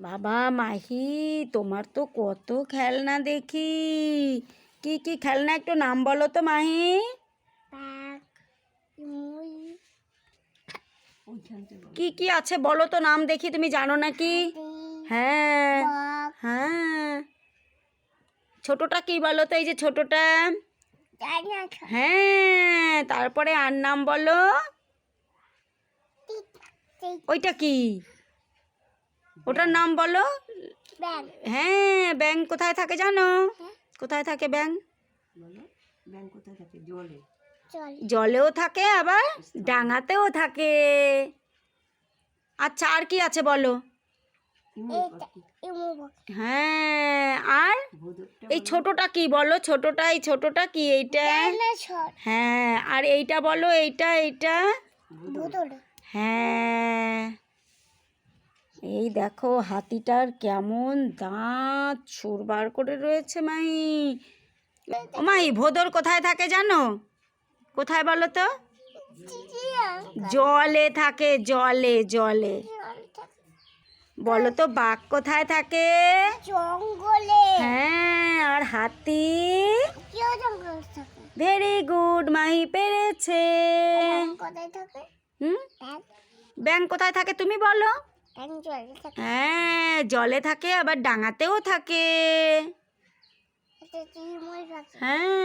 বাবা মাহি তোমার তো কত খেলনা দেখি। কি কি খেলনা একটু নাম বলো তো মাহি। কি কি আছে বলো তো নাম দেখি তুমি জানো নাকি? হ্যাঁ হ্যাঁ। ছোটটা কি বলো তো এই যে ছোটটা? হ্যাঁ তারপরে আর নাম বলো। ওইটা কি? ওটার নাম বলো? হ্যাঁ ব্যাং কোথায় থাকে জানো? হ্যাঁ। কোথায় থাকে ব্যাং জলেও থাকে আবার ডাঙাতেও থাকে। আচ্ছা আর কি আছে বলো? হ্যাঁ আর এই ছোটটা কি বলো? ছোটটা এই ছোটটা কি এইটা? হ্যাঁ আর এইটা বলো এইটা এইটা? হ্যাঁ। এই দেখো হাতিটার কেমন দাঁত সুর বার করে রয়েছে মাই। ও মাই ভোদর কোথায় থাকে জানো? কোথায় বলো তো? জলে থাকে জলে জলে। বলো তো বাঘ কোথায় থাকে? জঙ্গলে। হ্যাঁ আর হাতি? ভেরি গুড মাহি পেরেছে। ব্যাং কোথায় থাকে? হুম? ব্যাং কোথায় থাকে তুমি বলো? হ্যাঁ জলে থাকে আবার ডাঙাতেও থাকে। হ্যাঁ।